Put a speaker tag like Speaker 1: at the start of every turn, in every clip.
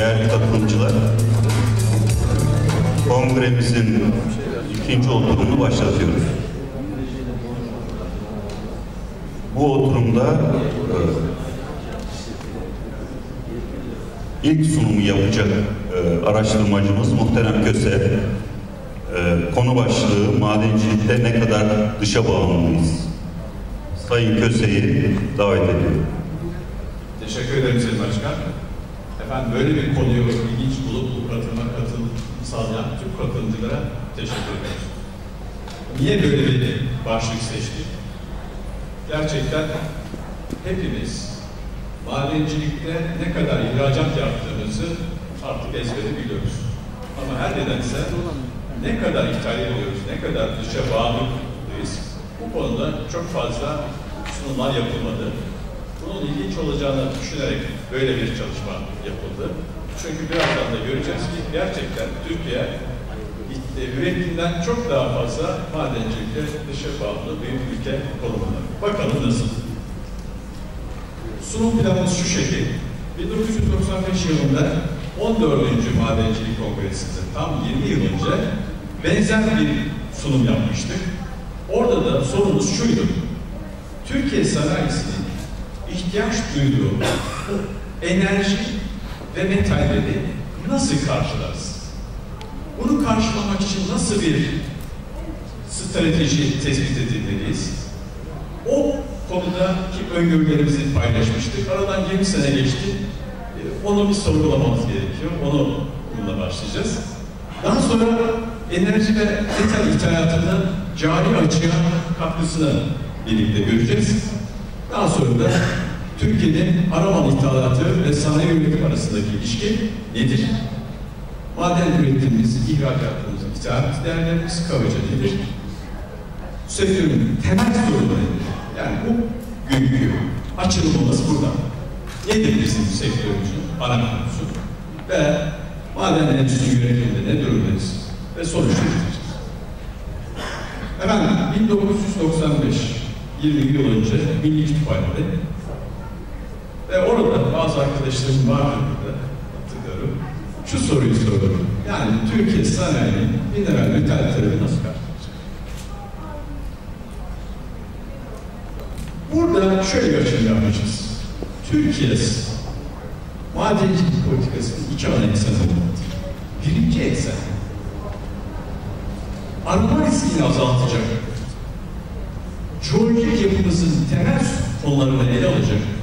Speaker 1: değerli katılımcılar, kongremizin ikinci oturumunu başlatıyoruz. Bu oturumda e, ilk sunumu yapacak e, araştırmacımız Muhterem Köse. E, konu başlığı madencilikte ne kadar dışa bağımlıyız? Sayın Köse'yi davet ediyorum.
Speaker 2: Teşekkür ederim Sayın Başkan. Efendim böyle bir konuyu ilginç bulup bu katılıma katıl sağlayan tüm katılımcılara teşekkür ederim. Niye böyle bir başlık seçtik? Gerçekten hepimiz madencilikte ne kadar ihracat yaptığımızı artık ezbere biliyoruz. Ama her nedense ne kadar ithal ediyoruz, ne kadar dışa bağımlıyız. Bu konuda çok fazla sunumlar yapılmadı. Bunun ilginç olacağını düşünerek böyle bir çalışma yapıldı. Çünkü birazdan da göreceğiz ki gerçekten Türkiye üretimden çok daha fazla madencilikte dışa bağımlı bir ülke konumunda. Bakalım nasıl? Sunum planımız şu şekil. 1995 yılında 14. Madencilik Kongresi'nde tam 20 yıl önce benzer bir sunum yapmıştık. Orada da sorumuz şuydu. Türkiye sanayisinin ihtiyaç duyduğu enerji ve metalleri nasıl karşılarız? Bunu karşılamak için nasıl bir strateji tespit edilmeliyiz? O konudaki öngörülerimizi paylaşmıştık. Aradan 20 sene geçti. Ee, Onu bir sorgulamamız gerekiyor. Onu bununla başlayacağız. Daha sonra enerji ve metal ithalatının cari açığa katkısını birlikte göreceğiz. Daha sonra da Türkiye'nin araman ithalatı ve sanayi üretim arasındaki ilişki nedir? Maden üretimimiz, ihracatımız, ithalat değerlerimiz kabaca nedir? Sektörün temel sorunları nedir? Yani bu günkü açılımımız burada. Nedir bizim sektörümüzün ana konusu? Ve maden endüstri yönetiminde ne durumdayız? Ve sonuçları izleyeceğiz. Efendim 1995 20 yıl önce Milli Kütüphane'de ve orada bazı arkadaşlarım vardı burada hatırlıyorum. Şu soruyu sordum. Yani Türkiye sanayinin mineral metal tarafı nasıl karşılayacak? Burada şöyle bir açılım yapacağız. Türkiye madencilik politikasının iki ana ekseni vardır. Birinci eksen arama riskini azaltacak. Jeolojik yapımızın temel konularını ele alacak.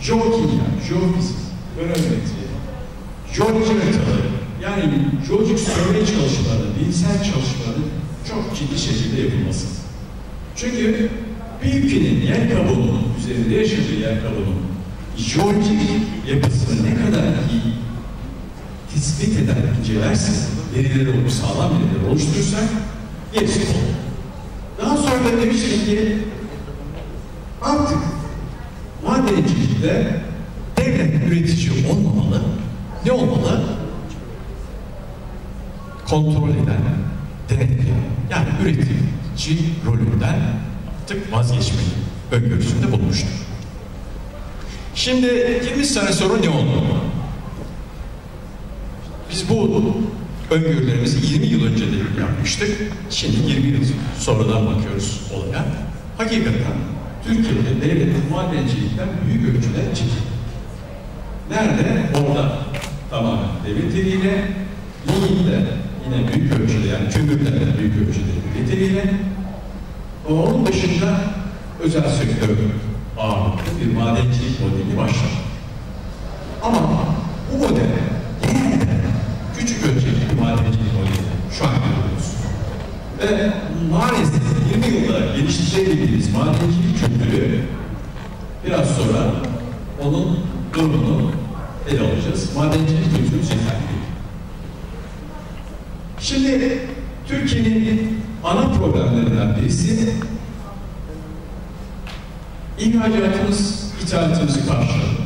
Speaker 2: Jeokimya, jeofizik, öğrenmetri, jeoloji haritaları, yani jeolojik survey çalışmaları, bilimsel çalışmaları çok ciddi şekilde yapılması. Çünkü bir ülkenin yer kabuğunun, üzerinde yaşadığı yer kabuğunun jeolojik yapısını ne kadar iyi tespit eder, incelerse, verileri olur, sağlam verileri oluşturursak gerisi olur. Daha sonra da demiştim ki artık madencilikte devlet üretici olmamalı. Ne olmalı? Kontrol eden, denetleyen, yani üretici rolünden artık vazgeçmeyi öngörüsünde bulmuştur. Şimdi 20 sene sonra ne oldu? Biz bu öngörülerimizi 20 yıl önce de yapmıştık. Şimdi 20 yıl sonradan bakıyoruz olaya. Hakikaten Türkiye'de devlet madencilikten büyük ölçüde çekildi. Nerede? Orada. Tamamen devlet eliyle, Liny'de yine büyük ölçüde yani kömürden de büyük ölçüde. Ama onun dışında özel sektör ağırlıklı bir madencilik modeli başladı. Ama bu model yeniden küçük ölçekli bir madencilik modeli şu an görüyoruz. Ve maalesef 20 yılda geliştirebildiğimiz madencilik kültürü biraz sonra onun durumunu ele alacağız. Madencilik kültürü değil. Şimdi Türkiye'nin ana problemlerinden birisi ihracatımız ithalatımızı karşıladı.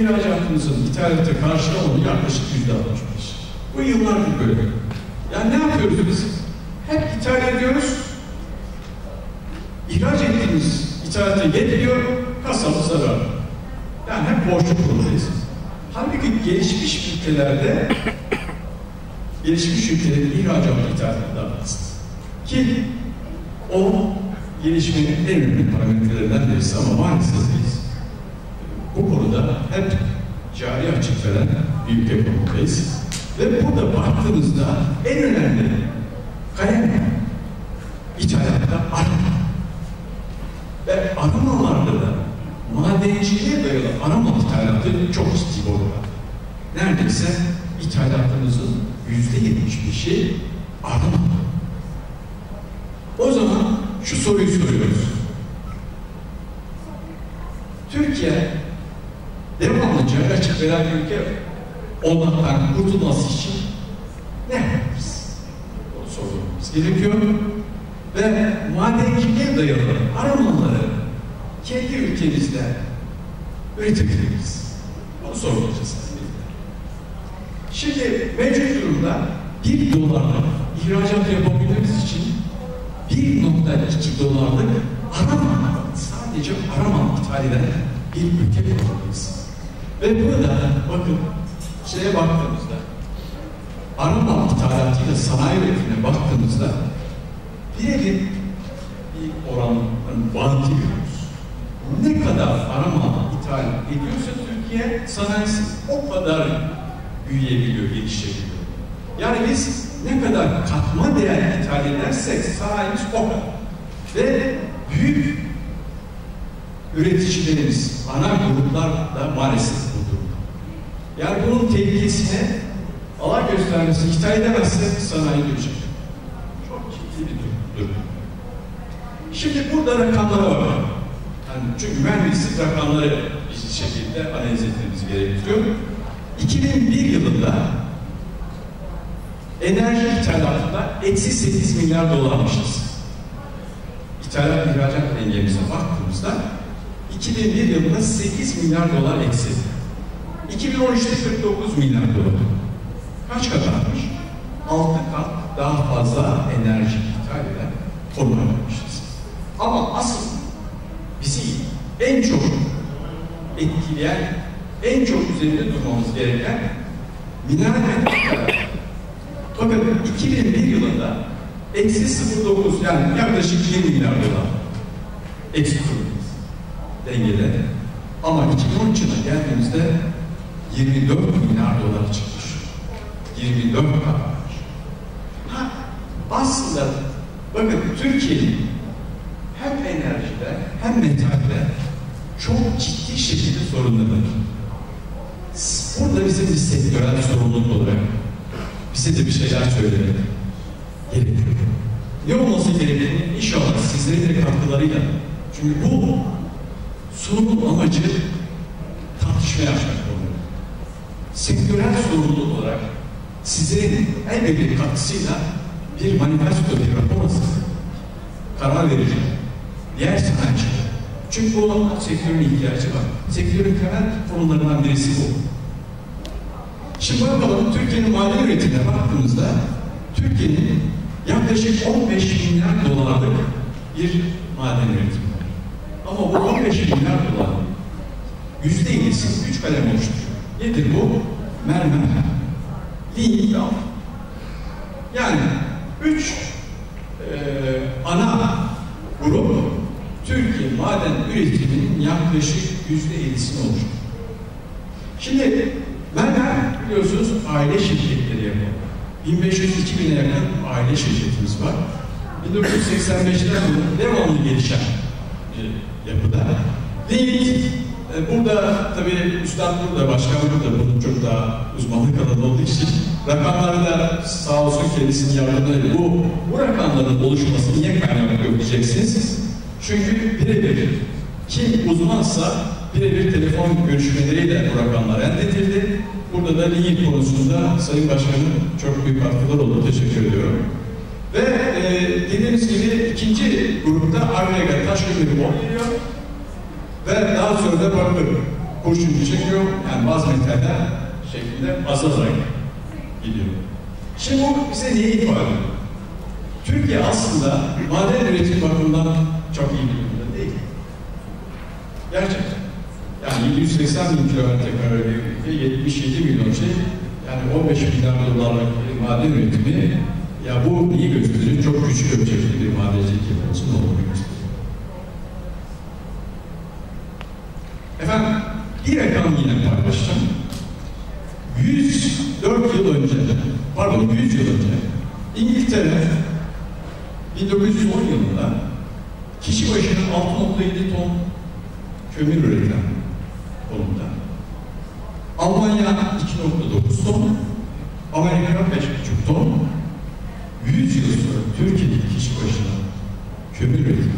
Speaker 2: İhracatımızın ithalatı karşılamadı yaklaşık yüzde altmış. Bu yıllardır böyle. Yani ne yapıyoruz biz? Hep ithal ediyoruz. İhraç ettiğimiz ithalata yetmiyor, kasamız zarar. Yani hep borçlu durumdayız. Halbuki gelişmiş ülkelerde gelişmiş ülkelerin ihracat ithalatından az. Ki o gelişmenin en önemli parametrelerinden birisi ama maalesef biz bu konuda hep cari açık veren bir ülke konumundayız. Ve burada baktığınızda en önemli kalem ithalatta arama. Ve aramalarda da madenciliğe dayalı arama ithalatı çok ciddi orada. Neredeyse ithalatımızın yüzde yetmiş beşi arama. O zaman şu soruyu soruyoruz. Türkiye devamlı cari açık veren ülke olmaktan kurtulması için ne yapabiliriz? Onu sormamız gerekiyor. Ve madenciliğe dayalı aramaları kendi ülkemizde üretebiliriz. Onu soracağız. Şimdi mevcut durumda bir dolarlık ihracat yapabilmemiz için 1.2 dolarlık arama, sadece arama ithal eden bir ülke olmalıyız. Ve burada bakın şeye baktığımızda arama ithalatıyla sanayi üretimine baktığımızda birebir bir oran yani bağıntı görüyoruz. Ne kadar arama ithal ediyorsa Türkiye sanayisi o kadar büyüyebiliyor, gelişebiliyor. Yani biz ne kadar katma değer ithal edersek sanayimiz o kadar. Ve büyük üreticilerimiz, ana gruplar da maalesef bu durumda. Yani bunun tehlikesine Allah göstermesi ithal edemezse sanayi görecek. Çok ciddi bir durum. Şimdi burada rakamlara bakalım. Çünkü mühendislik rakamları bir şekilde analiz etmemiz gerekiyor. 2001 yılında enerji ithalatında eksi 8 milyar dolarmışız. İthalat ihracat dengemize baktığımızda 2001 yılında 8 milyar dolar eksi. 2013'te 49 milyar dolar. Kaç kat artmış? 6 kat daha fazla enerji ithal eden konuma. Ama asıl en çok etkileyen, en çok üzerinde durmamız gereken mineral. Bakın 2001 yılında eksi 0.9 yani yaklaşık 20 milyar dolar eksi kurumuz dengede. Ama 2013 yılına geldiğimizde 24 milyar dolar çıkmış. 24 kat. Ha, aslında bakın Türkiye'nin hem enerjide hem ciddi sorunları var. Burada bizim bir sektörel sorumluluk olarak bize de bir şeyler söylemek gerekiyor. Ne olması gerektiğini inşallah sizlerin de katkılarıyla çünkü bu sunumun amacı tartışmaya açmak oluyor. Sektörel sorumluluk olarak sizlerin elbette bir katkısıyla bir manifesto, bir rapor. Karar vereceğim. Diğer sanatçılar. Çünkü bu sektörün ihtiyacı var. Sektörün temel konularından birisi bu. Şimdi bakalım Türkiye'nin mali üretimine baktığımızda Türkiye'nin yaklaşık 15 milyar dolarlık bir maden üretimi var. Ama bu 15 milyar dolar yüzde yedisi üç kalem oluşturuyor. Nedir bu? Mermer, linyal. Yani üç e, ana grup Türkiye maden üretiminin yaklaşık yüzde yedisini oluşturuyor. Şimdi mermer biliyorsunuz aile şirketleri yapıyor. 1500-2000'e yakın aile şirketimiz var. 1985'ten sonra devamlı gelişen bir yapıda. Değil, e, burada tabii Üstad burada, başkan burada, bunun çok daha uzmanlık alanı olduğu için rakamları da sağ olsun kendisinin yardımıyla bu, bu rakamların oluşması niye kaynak yok diyeceksiniz. Çünkü birebir kim uzmansa birebir telefon görüşmeleriyle bu rakamlar elde edildi. Burada da link konusunda Sayın Başkanım çok büyük katkılar oldu. Teşekkür ediyorum. Ve e, dediğimiz gibi ikinci grupta agregat taş kömürü geliyor. Ve daha sonra da bakır kurşuncu çekiyor. Yani bazı metaller şeklinde azalarak gidiyor. Şimdi bu bize neyi ifade ediyor? Türkiye aslında maden üretim bakımından çok iyi bir Gerçekten. Yani 780 bin kilometre kare bir Türkiye 77 milyon şey yani 15 milyar dolarlık bir maden üretimi ya bu iyi gösteriyor? Çok küçük ölçekli bir madencilik yapılması olduğunu gösteriyor. Efendim bir rakam yine paylaşacağım. 104 yıl önce, pardon 100 yıl önce İngiltere 1910 yılında kişi başına 6.7 ton kömür üreten konumda. Almanya 2.9 ton, Amerika 5.5 ton, 100 yıl sonra Türkiye'deki kişi başına kömür üretimi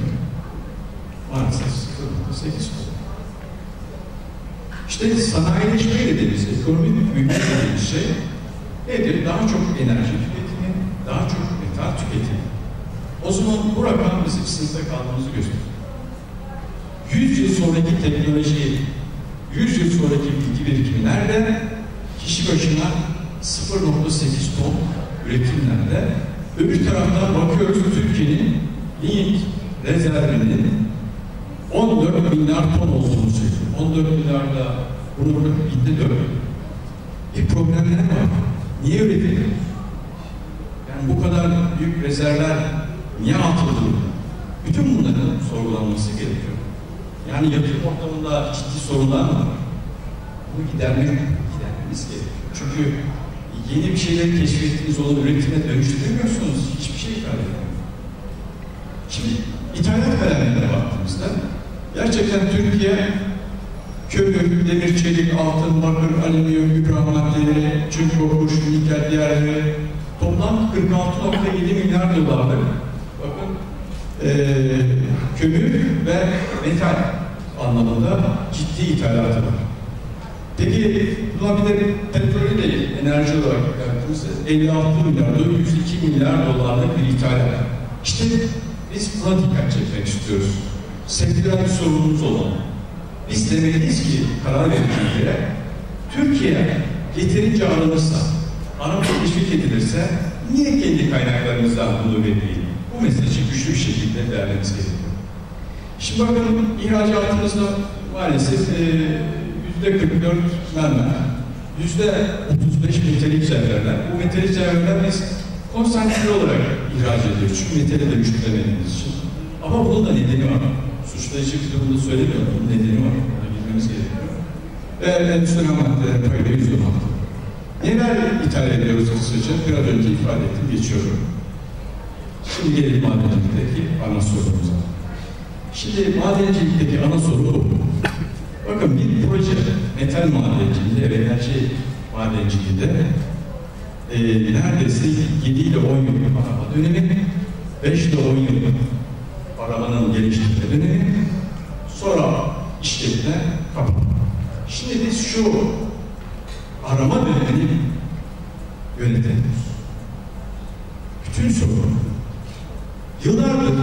Speaker 2: maalesef 0.8 ton. İşte sanayileşme dediğimiz, ekonomik büyüme dediğimiz şey nedir? Daha çok enerji tüketimi, daha çok metal tüketimi. O zaman bu rakam bizim sınıfta kalmamızı gösteriyor. 100 yıl sonraki teknoloji, 100 yıl sonraki bilgi birikimi nerede? Kişi başına 0.8 ton üretim nerede? Öbür taraftan bakıyoruz Türkiye'nin linyit rezervinin 14 milyar ton olduğunu söylüyor. 14 milyarda bunu binde 4. Bir problemler var. Niye değil? Yani bu kadar büyük rezervler niye atıldı? Bütün bunların sorgulanması gerekiyor. Yani yatırım ortamında ciddi sorunlar var. Bunu gidermek, gidermemiz gerekiyor. Çünkü yeni bir şeyler keşfettiğiniz onu üretime dönüştüremiyorsunuz. Hiçbir şey ifade. Şimdi ithalat kalemlerine baktığımızda gerçekten Türkiye kömür, demir, çelik, altın, bakır, alüminyum, gübre maddeleri, çinko, kurşun, nikel, diğerleri toplam 46.7 milyar dolarlık bakın e, kömür ve metal anlamında ciddi ithalatı var. Peki buna bir de petrolü de enerji olarak baktığımızda 56 milyar, 102 milyar dolarlık bir ithalat. İşte biz buna dikkat çekmek istiyoruz. Sektörel sorunumuz olan. Biz demeliyiz ki karar vericilere Türkiye yeterince aranırsa, arama teşvik edilirse niye kendi kaynaklarımızdan bunu vermeyelim? Bu mesajı güçlü bir şekilde vermemiz gerekiyor. Şimdi bakın ihracatımızda maalesef yüzde 44 mermer, yüzde 35 metalik cevherler. Bu metalik cevherler biz konsantre olarak ihraç ediyoruz. Çünkü metale dönüştüremediğimiz için. Ama bunun da nedeni var. Suçlayıcı bir durumda söylemiyorum. Bunun nedeni var. Buna bilmemiz gerekiyor. Ve endüstri maddeler payda yüzde Neler ithal ediyoruz kısaca? Biraz önce ifade ettim, geçiyorum. Şimdi gelelim madencilikteki ana sorumuza. Şimdi madencilikteki ana soru. Bakın bir proje metal madenciliği ve enerji madenciliğinde e, neredeyse 7 ile 10 yıl arama dönemi, 5 ile 10 yıl arabanın geliştirme dönemi, sonra işletme kapanma. Şimdi biz şu arama dönemini yönetemiyoruz. Bütün sorun yıllardır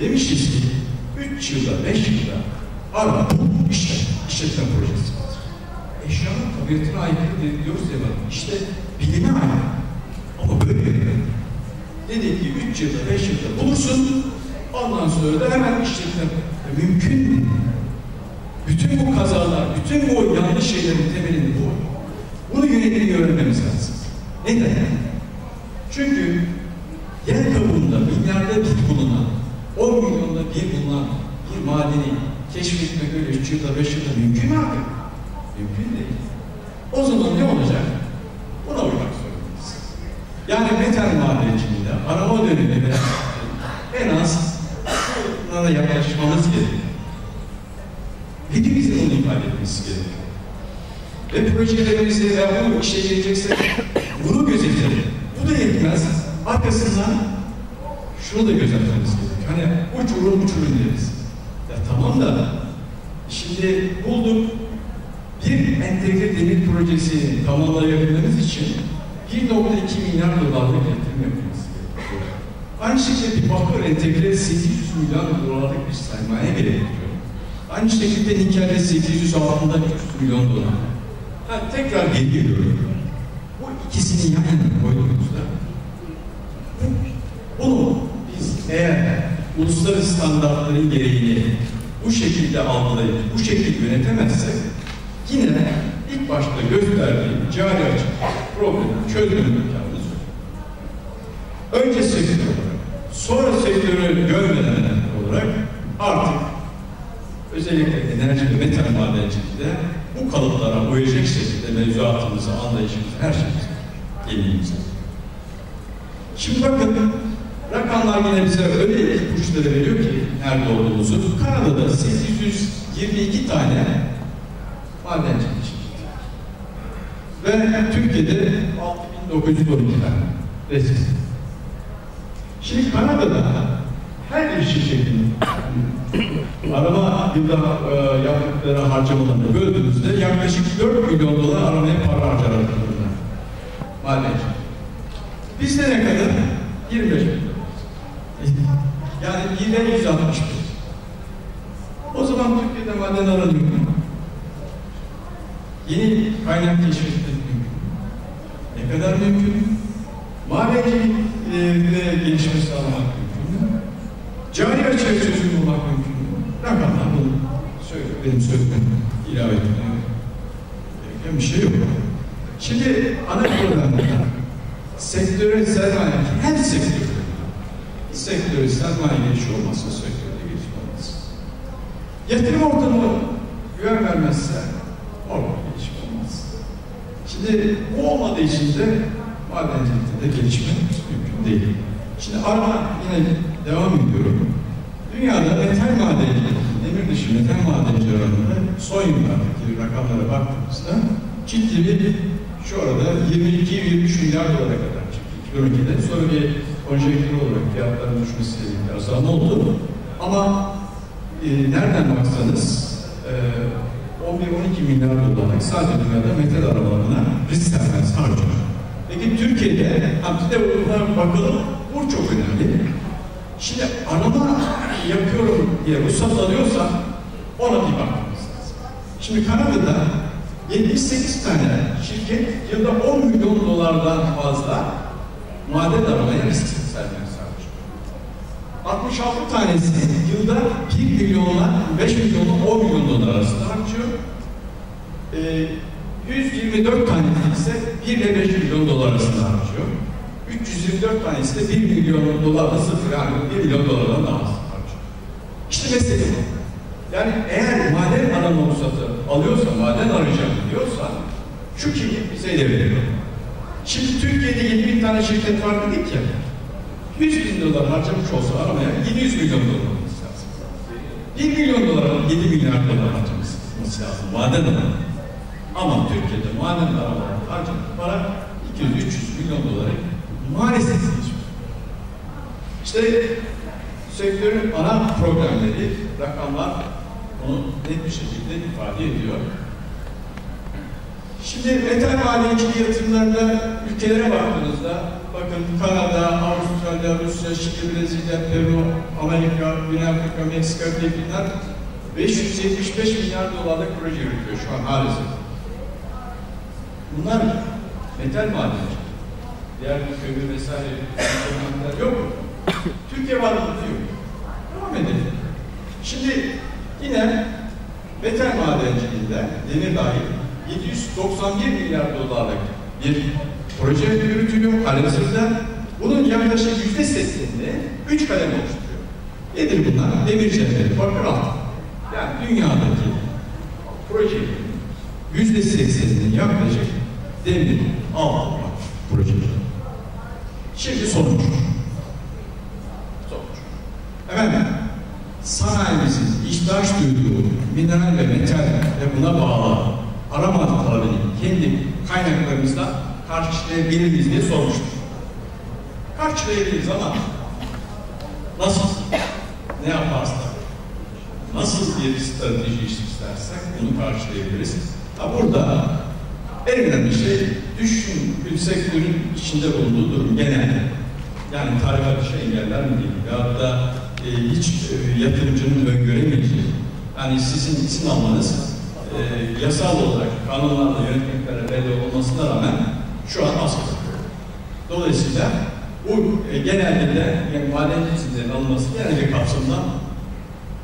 Speaker 2: demişiz ki 3 yılda, 5 yılda arama işte işletme projesi var. Eşyanın tabiatına aykırı diyoruz ya bak, işte bilime aykırı. Ama böyle bir Dedi ki 3 yılda, 5 yılda bulursun, ondan sonra da hemen işletme. Mümkün mü? Bütün bu kazalar, bütün bu yanlış şeylerin temelini bu. Bunu yönetmeyi öğrenmemiz lazım. Neden? Çünkü yer kabuğunda milyarda bir bulunan, 10 milyonda bir bulunan bir madeni keşfetmek öyle 3 yılda 5 yılda mümkün mü abi? Mümkün değil. O zaman ne olacak? Buna uymak zorundayız. Yani metal madenciliğinde arama döneminde en az bunlara yaklaşmamız gerekiyor. Hepimizin onu ifade etmesi gerekiyor. Ve projelerimizde veya bu işe gelecekse bunu gözetelim. Bu da yetmez. Arkasından şunu da gözetmemiz gerekiyor. Hani uçurun uçurun deriz. Ya tamam da şimdi bulduk bir entegre demir projesi tamamlayabilmemiz için 1.2 milyar dolarlık yatırım gerekiyor. Aynı şekilde bir bakır entegre 800 milyon dolarlık bir sermaye gerekiyor. Aynı şekilde nikelde 800 altında 300 milyon dolar. Ha, tekrar geri geliyorum. Bu ikisini yan yana koyduğumuzda bunu biz eğer uluslararası standartların gereğini bu şekilde algılayıp bu şekilde yönetemezsek yine ilk başta gösterdiğim cari açık problemi çözme imkanımız. Önce sonra sektörü görmeden olarak artık özellikle enerji ve metal madenciliğinde bu kalıplara uyacak şekilde mevzuatımızı, anlayışımızı, her şeyimizi, yeniliğimizi. Şimdi bakın, rakamlar yine bize öyle ipuçları veriyor ki nerede olduğumuzu. Kanada'da 822 tane madencilik şirketi. Ve Türkiye'de 6912 tane resmi. Şimdi Kanada'da her bir şirketin arama yılda e, yaptıkları harcamalarını böldüğümüzde yaklaşık 4 milyon dolar aramaya para harcarlar. Madenci. Bizde ne kadar? 25 milyon. Yani yine 160 bin. O zaman Türkiye'de maden aranıyor mu? Yeni kaynak mümkün. Ne kadar mümkün? Madencilikle gelişme sağlamak mümkün mü? Cari açığa çözüm bulmak mümkün mü? Rakamlar bunu söylüyor. Benim sözüme ilave etmem gereken bir şey yok. Şimdi ana problemler sektöre sermaye, her sektör sektörü sermaye gelişi olmazsa sektörde gelişme olmaz. Yatırım ortamı güven vermezse orada gelişme olmaz. Şimdi bu olmadığı için de madencilikte de gelişme mümkün değil. Şimdi arama yine devam ediyorum. Dünyada metal madencilik, demir dışı metal madenci oranında son yıllardaki rakamlara baktığımızda ciddi bir şu arada 22-23 milyar dolara kadar çıktı 2012'de. Sonra bir konjektür olarak fiyatların düşmesiyle birlikte azalma oldu. Ama e, nereden baksanız e, 11-12 milyar dolarlık sadece dünyada metal aramalarına risk sermayesi harcıyor. Peki Türkiye'de, bir de buna bakalım, bu çok önemli. Şimdi arama yapıyorum diye ruhsat alıyorsa ona bir bakmamız. Şimdi Kanada'da 78 tane şirket yılda 10 milyon dolardan fazla maden aramaya risk sermayesi harcıyor. 66 tanesi yılda 1 milyonla 5 milyonla 10 milyon dolar arasında harcıyor. Ee, 124 tanesi ise 1 ile 5 milyon dolar arasında harcıyor. 324 tanesi de 1 milyon dolarla sıfır yani 1 milyon dolardan daha az harcıyor. İşte mesele bu. Yani eğer maden arama ruhsatı alıyorsa, maden arayacağım diyorsa şu kimlik bize de veriyor. Şimdi Türkiye'de 7 bin tane şirket var dedik ya. 100 bin dolar harcamış olsa aramaya 700 milyon dolar olması lazım. 1 milyon dolar 7 milyar dolar harcaması lazım maden arama. Ama Türkiye'de maden aramalar harcamak para 200-300 milyon doları maalesef geçiyor. İşte sektörün ana problemleri, rakamlar onu net bir şekilde ifade ediyor. Şimdi metal madenciliği yatırımlarında ülkelere baktığınızda bakın Kanada, Avustralya, Rusya, Şili, Brezilya, Peru, Amerika, Güney Afrika, Meksika, Filipinler 575 milyar dolarlık proje yürütüyor şu an maalesef. Bunlar metal madenciliği. Diğer kömür vesaire yok? Türkiye var? Yok. Devam edelim. Şimdi yine metal madenciliğinde demir dahil 791 milyar dolarlık bir proje yürütülüyor halihazırda. Bunun yaklaşık yüzde seksenini üç kalem oluşturuyor. Nedir bunlar? Demir cevheri, bakır altın. Yani dünyadaki projelerin yüzde sekseninin yaklaşık demir, altın projeleri. Şimdi sonuç. Sonuç. Efendim, sanayimizin ihtiyaç duyduğu mineral ve metal ve buna bağlı arama talebini kendi kaynaklarımızla karşılayabilir miyiz diye sormuştur. Karşılayabiliriz ama nasıl? Ne yaparsak? Nasıl bir strateji istersek bunu karşılayabiliriz. Ha burada en önemli şey düşün bir sektörün içinde bulunduğu durum genelde. Yani tarikat işe engeller mi değil? Ya da e, hiç e, yatırımcının öngöremeyeceği. Yani sizin isim almanız e, yasal olarak kanunlarla yönetmeliklere belli olmasına rağmen şu an az Dolayısıyla bu e, genelde de yani madenci isimlerin alınması genel bir kapsamdan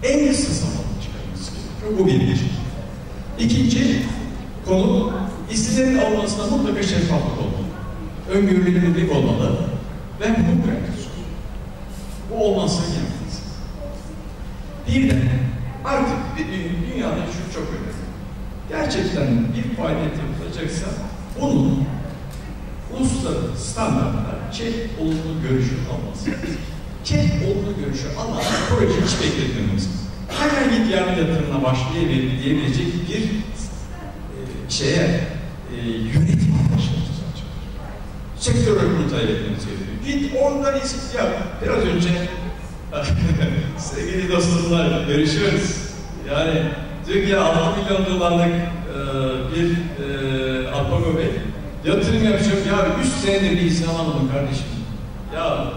Speaker 2: en kısa zamanda çıkarılması gerekiyor. Bu birinci. İkinci konu İstediğinin alınmasında mutlaka şeffaflık olmalı. Öngörülebilirlik olmalı ve hukuk pratiği. Bu olmazsa gelmez. Bir de artık dü- dünyada şu çok önemli. Gerçekten bir faaliyet yapılacaksa bunun uluslararası standartlar, çek olumlu görüşü alması. Çek olumlu görüşü alan proje hiç bekletmemiz. Hemen git yardım yatırımına başlayabilecek bir e, şeye e, yönetim anlaşılması lazım. Sektör kurultay etmeniz gerekiyor. Git oradan isim yap. Biraz önce sevgili dostumlar görüşüyoruz. Yani diyor ki ya 6 milyon dolarlık e, bir e, Alpago yatırım yapacağım. Ya 3 senedir bir izin alamadım kardeşim. Ya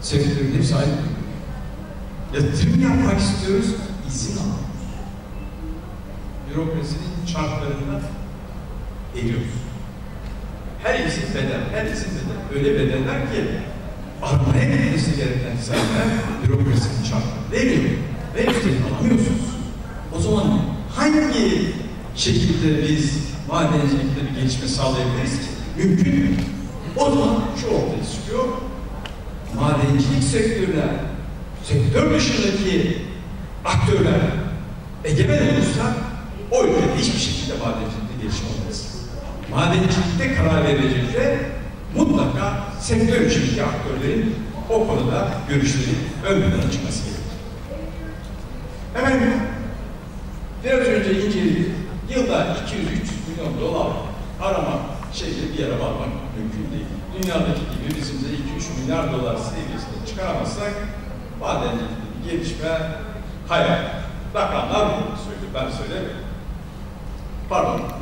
Speaker 2: sektörün hepsi aynı. Yatırım yapmak istiyoruz, izin alamıyoruz. Bürokrasinin çarklarında eriyoruz. Her izin bedel, her izin bedel. Öyle bedeller ki aramaya gitmesi gereken sayılar bürokrasinin çarklarında eriyor. Ve izin alamıyorsunuz. O zaman hangi şekilde biz madencilikte bir gelişme sağlayabiliriz ki? Mümkün mü? O zaman şu ortaya çıkıyor. Madencilik sektörüne, sektör dışındaki aktörler egemen olursa o ülkede hiçbir şekilde madencilikte gelişme olmaz. Madencilikte karar verilecekse mutlaka sektör içindeki aktörlerin o konuda görüşleri ön çıkması gerekir. Hemen biraz önce inceledik. Yılda 200-300 milyon dolar arama şeyle bir yere varmak mümkün değil. Dünyadaki gibi bizim de 2-3 milyar dolar seviyesine çıkaramazsak madencilikteki gelişme hayal. Rakamlar bunu söylüyor, ben söylemiyorum. Pardon.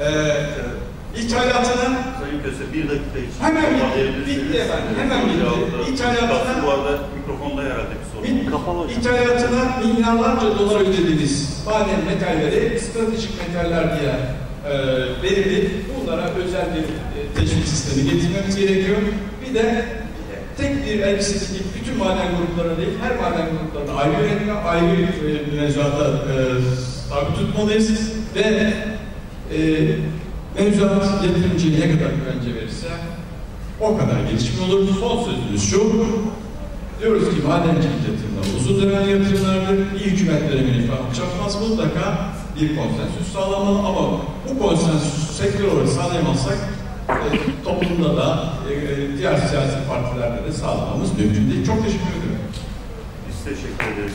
Speaker 2: Ee, ithalatına
Speaker 1: Sayın Köse bir dakika için.
Speaker 2: Hemen bitti. Efendim, hemen bitti. İthalatına-
Speaker 1: Bu arada mikrofonda herhalde bir sorun. Kapalı hocam.
Speaker 2: İthalatına milyarlarca dolar ödediğiniz maden metalleri stratejik metaller diye e, belirleyip bunlara özel bir e, teşvik sistemi getirmemiz gerekiyor. Bir de e, tek bir elbise dikip bütün maden gruplarına değil, her maden gruplarına ayrı yönetme, ayrı e, mevzuata e, tabi tutmalıyız ve e, mevzuat yatırımcıya ne kadar güvence verirse o kadar gelişme olur. Son sözümüz şu, Diyoruz ki madencilik yatırımları uzun dönemli yatırımlardır. Bir hükümet dönemini falan çapmaz. Mutlaka bir konsensüs sağlanmalı ama bu konsensüsü sektör olarak sağlayamazsak e, toplumda da e, e, diğer siyasi partilerde de sağlamamız mümkün değil. Çok teşekkür ederim.
Speaker 1: Biz teşekkür ederiz.